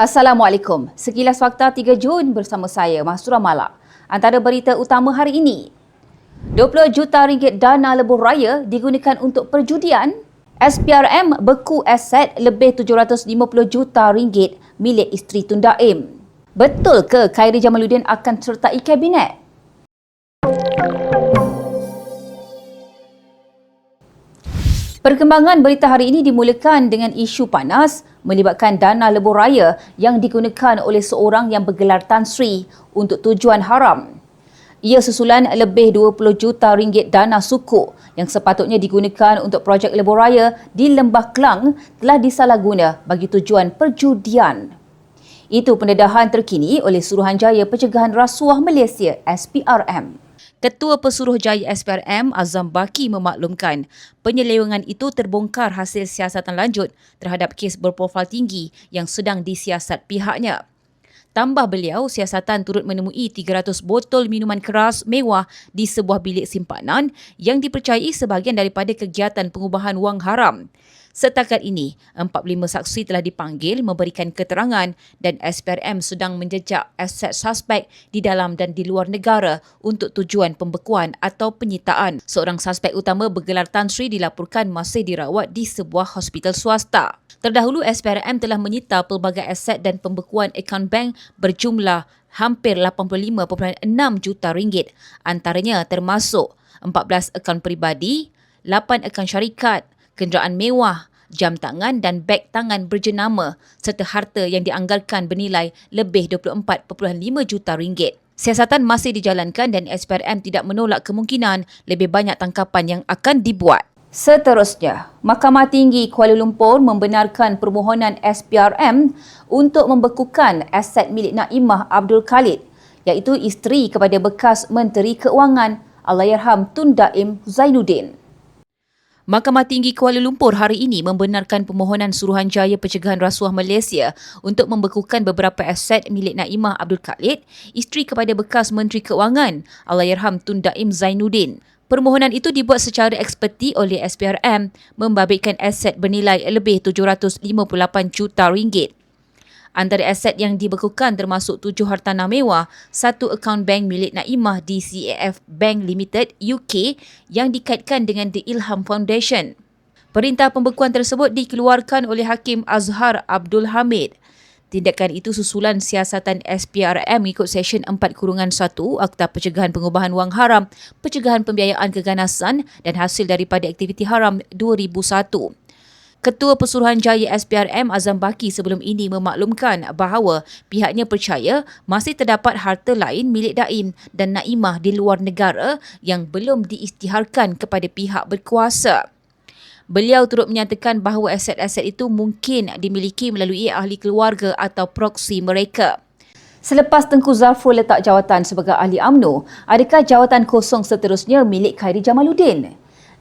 Assalamualaikum. Sekilas fakta 3 Jun bersama saya Masura Malak. Antara berita utama hari ini. 20 juta ringgit dana lebuh raya digunakan untuk perjudian. SPRM beku aset lebih 750 juta ringgit milik isteri Tun Daim. Betul ke Khairi Jamaluddin akan sertai kabinet? Perkembangan berita hari ini dimulakan dengan isu panas melibatkan dana lebuh raya yang digunakan oleh seorang yang bergelar Tan Sri untuk tujuan haram. Ia susulan lebih 20 juta ringgit dana suku yang sepatutnya digunakan untuk projek lebuh raya di Lembah Kelang telah disalahguna bagi tujuan perjudian. Itu pendedahan terkini oleh Suruhanjaya Pencegahan Rasuah Malaysia SPRM. Ketua Pesuruhjaya SPRM Azam Baki memaklumkan penyelewengan itu terbongkar hasil siasatan lanjut terhadap kes berprofil tinggi yang sedang disiasat pihaknya. Tambah beliau, siasatan turut menemui 300 botol minuman keras mewah di sebuah bilik simpanan yang dipercayai sebahagian daripada kegiatan pengubahan wang haram. Setakat ini, 45 saksi telah dipanggil memberikan keterangan dan SPRM sedang menjejak aset suspek di dalam dan di luar negara untuk tujuan pembekuan atau penyitaan. Seorang suspek utama bergelar Tan Sri dilaporkan masih dirawat di sebuah hospital swasta. Terdahulu, SPRM telah menyita pelbagai aset dan pembekuan akaun bank berjumlah hampir 85.6 juta ringgit. Antaranya termasuk 14 akaun peribadi, 8 akaun syarikat, kenderaan mewah, jam tangan dan beg tangan berjenama serta harta yang dianggarkan bernilai lebih 24.5 juta ringgit. Siasatan masih dijalankan dan SPRM tidak menolak kemungkinan lebih banyak tangkapan yang akan dibuat. Seterusnya, Mahkamah Tinggi Kuala Lumpur membenarkan permohonan SPRM untuk membekukan aset milik Naimah Abdul Khalid iaitu isteri kepada bekas Menteri Keuangan Allahyarham Tun Daim Zainuddin. Mahkamah Tinggi Kuala Lumpur hari ini membenarkan permohonan Suruhanjaya Pencegahan Rasuah Malaysia untuk membekukan beberapa aset milik Naimah Abdul Khalid, isteri kepada bekas Menteri Keuangan Allahyarham Tun Daim Zainuddin. Permohonan itu dibuat secara eksperti oleh SPRM membabitkan aset bernilai lebih 758 juta ringgit. Antara aset yang dibekukan termasuk tujuh hartanah mewah, satu akaun bank milik Naimah di CAF Bank Limited UK yang dikaitkan dengan The Ilham Foundation. Perintah pembekuan tersebut dikeluarkan oleh Hakim Azhar Abdul Hamid. Tindakan itu susulan siasatan SPRM ikut Seksyen 4 Kurungan 1 Akta Pencegahan Pengubahan Wang Haram, Pencegahan Pembiayaan Keganasan dan Hasil daripada Aktiviti Haram 2001. Ketua Pesuruhanjaya SPRM Azam Baki sebelum ini memaklumkan bahawa pihaknya percaya masih terdapat harta lain milik Daim dan Naimah di luar negara yang belum diisytiharkan kepada pihak berkuasa. Beliau turut menyatakan bahawa aset-aset itu mungkin dimiliki melalui ahli keluarga atau proksi mereka. Selepas Tengku Zafrul letak jawatan sebagai ahli AMNO, adakah jawatan kosong seterusnya milik Khairi Jamaluddin?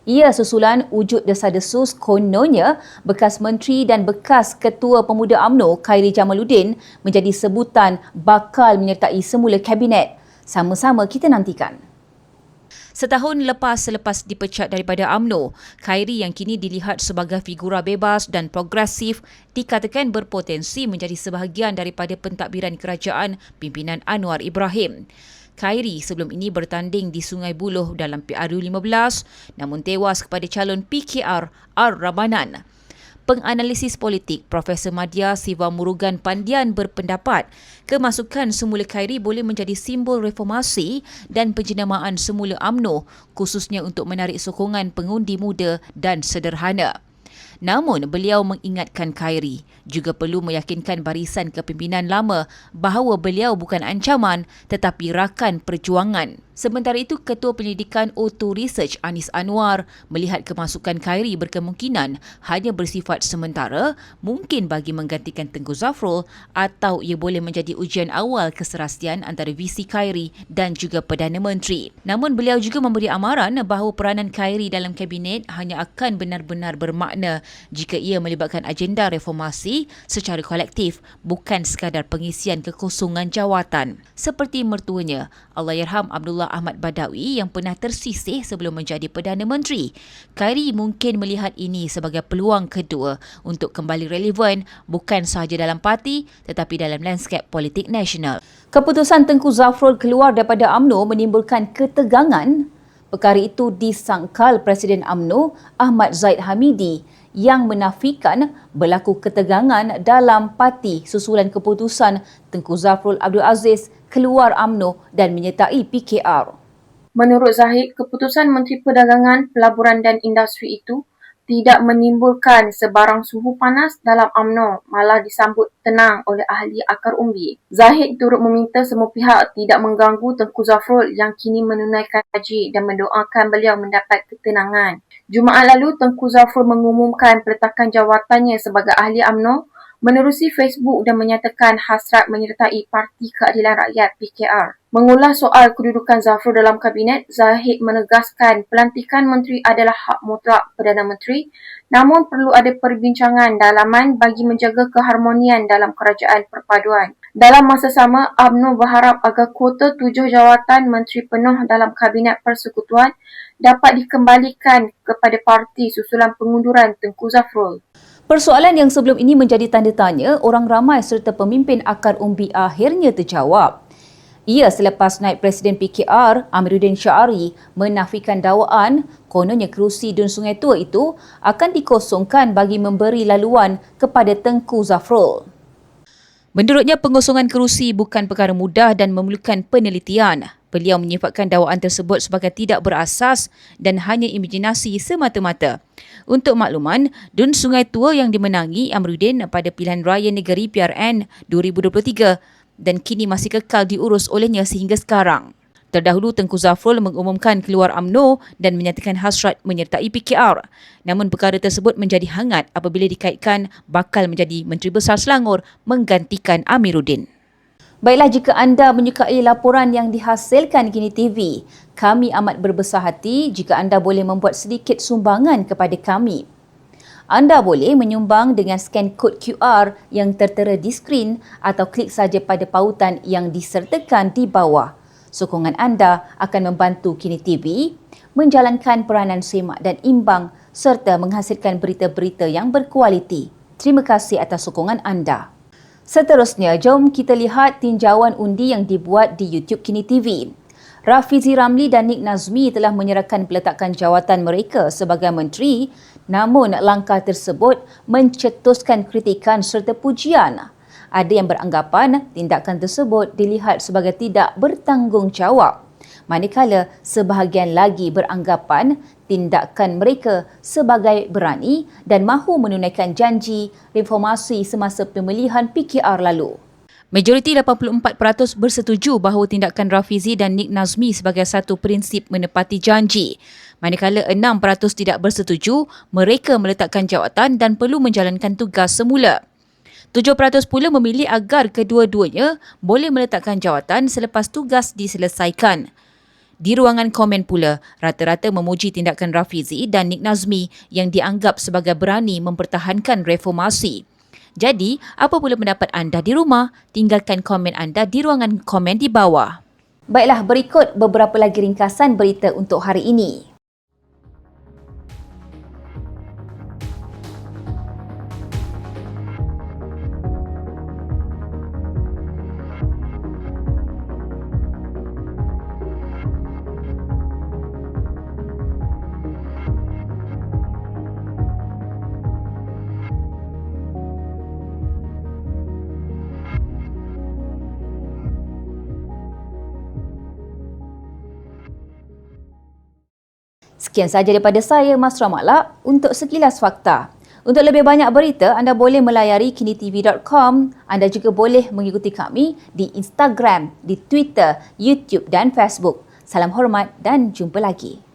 Ia susulan wujud desa-desus kononnya bekas menteri dan bekas ketua pemuda AMNO Khairi Jamaluddin menjadi sebutan bakal menyertai semula kabinet. Sama-sama kita nantikan. Setahun lepas selepas dipecat daripada AMNO, Khairi yang kini dilihat sebagai figura bebas dan progresif dikatakan berpotensi menjadi sebahagian daripada pentadbiran kerajaan pimpinan Anwar Ibrahim. Khairi sebelum ini bertanding di Sungai Buloh dalam PRU15 namun tewas kepada calon PKR R. Rabanan. Penganalisis politik Profesor Madya Siva Murugan Pandian berpendapat kemasukan semula Khairi boleh menjadi simbol reformasi dan penjenamaan semula AMNO khususnya untuk menarik sokongan pengundi muda dan sederhana. Namun beliau mengingatkan Khairi juga perlu meyakinkan barisan kepimpinan lama bahawa beliau bukan ancaman tetapi rakan perjuangan. Sementara itu, Ketua Penyelidikan Auto Research Anis Anwar melihat kemasukan Khairi berkemungkinan hanya bersifat sementara, mungkin bagi menggantikan Tengku Zafrul atau ia boleh menjadi ujian awal keserasian antara VC Khairi dan juga Perdana Menteri. Namun beliau juga memberi amaran bahawa peranan Khairi dalam kabinet hanya akan benar-benar bermakna jika ia melibatkan agenda reformasi secara kolektif bukan sekadar pengisian kekosongan jawatan. Seperti mertuanya, Allahyarham Abdullah Ahmad Badawi yang pernah tersisih sebelum menjadi Perdana Menteri. Khairi mungkin melihat ini sebagai peluang kedua untuk kembali relevan bukan sahaja dalam parti tetapi dalam lanskap politik nasional. Keputusan Tengku Zafrul keluar daripada AMNO menimbulkan ketegangan. Perkara itu disangkal Presiden AMNO Ahmad Zaid Hamidi yang menafikan berlaku ketegangan dalam parti susulan keputusan Tengku Zafrul Abdul Aziz keluar AMNO dan menyertai PKR. Menurut Zahid, keputusan Menteri Perdagangan, Pelaburan dan Industri itu tidak menimbulkan sebarang suhu panas dalam UMNO malah disambut tenang oleh ahli akar umbi. Zahid turut meminta semua pihak tidak mengganggu Tengku Zafrul yang kini menunaikan haji dan mendoakan beliau mendapat ketenangan. Jumaat lalu, Tengku Zafrul mengumumkan peletakan jawatannya sebagai ahli UMNO menerusi Facebook dan menyatakan hasrat menyertai Parti Keadilan Rakyat PKR. Mengulas soal kedudukan Zafrul dalam Kabinet, Zahid menegaskan pelantikan Menteri adalah hak mutlak Perdana Menteri namun perlu ada perbincangan dalaman bagi menjaga keharmonian dalam kerajaan perpaduan. Dalam masa sama, UMNO berharap agar kuota tujuh jawatan Menteri penuh dalam Kabinet Persekutuan dapat dikembalikan kepada parti susulan pengunduran Tengku Zafrul. Persoalan yang sebelum ini menjadi tanda tanya, orang ramai serta pemimpin akar umbi akhirnya terjawab. Ia selepas naik Presiden PKR Amiruddin Syari menafikan dakwaan kononnya kerusi Dun Sungai Tua itu akan dikosongkan bagi memberi laluan kepada Tengku Zafrul. Menurutnya pengosongan kerusi bukan perkara mudah dan memerlukan penelitian. Beliau menyifatkan dakwaan tersebut sebagai tidak berasas dan hanya imajinasi semata-mata. Untuk makluman, Dun Sungai Tua yang dimenangi Amrudin pada pilihan raya negeri PRN 2023 dan kini masih kekal diurus olehnya sehingga sekarang. Terdahulu Tengku Zafrul mengumumkan keluar AMNO dan menyatakan hasrat menyertai PKR. Namun perkara tersebut menjadi hangat apabila dikaitkan bakal menjadi Menteri Besar Selangor menggantikan Amiruddin. Baiklah jika anda menyukai laporan yang dihasilkan Kini TV, kami amat berbesar hati jika anda boleh membuat sedikit sumbangan kepada kami. Anda boleh menyumbang dengan scan kod QR yang tertera di skrin atau klik saja pada pautan yang disertakan di bawah. Sokongan anda akan membantu Kini TV menjalankan peranan semak dan imbang serta menghasilkan berita-berita yang berkualiti. Terima kasih atas sokongan anda. Seterusnya, jom kita lihat tinjauan undi yang dibuat di YouTube Kini TV. Rafizi Ramli dan Nik Nazmi telah menyerahkan peletakan jawatan mereka sebagai menteri namun langkah tersebut mencetuskan kritikan serta pujian. Ada yang beranggapan tindakan tersebut dilihat sebagai tidak bertanggungjawab manakala sebahagian lagi beranggapan tindakan mereka sebagai berani dan mahu menunaikan janji reformasi semasa pemilihan PKR lalu. Majoriti 84% bersetuju bahawa tindakan Rafizi dan Nik Nazmi sebagai satu prinsip menepati janji. Manakala 6% tidak bersetuju, mereka meletakkan jawatan dan perlu menjalankan tugas semula. 7% pula memilih agar kedua-duanya boleh meletakkan jawatan selepas tugas diselesaikan. Di ruangan komen pula, rata-rata memuji tindakan Rafizi dan Nik Nazmi yang dianggap sebagai berani mempertahankan reformasi. Jadi, apa pula pendapat anda di rumah? Tinggalkan komen anda di ruangan komen di bawah. Baiklah, berikut beberapa lagi ringkasan berita untuk hari ini. Sekian sahaja daripada saya, Mas Ramalak, untuk sekilas fakta. Untuk lebih banyak berita, anda boleh melayari kinitv.com. Anda juga boleh mengikuti kami di Instagram, di Twitter, YouTube dan Facebook. Salam hormat dan jumpa lagi.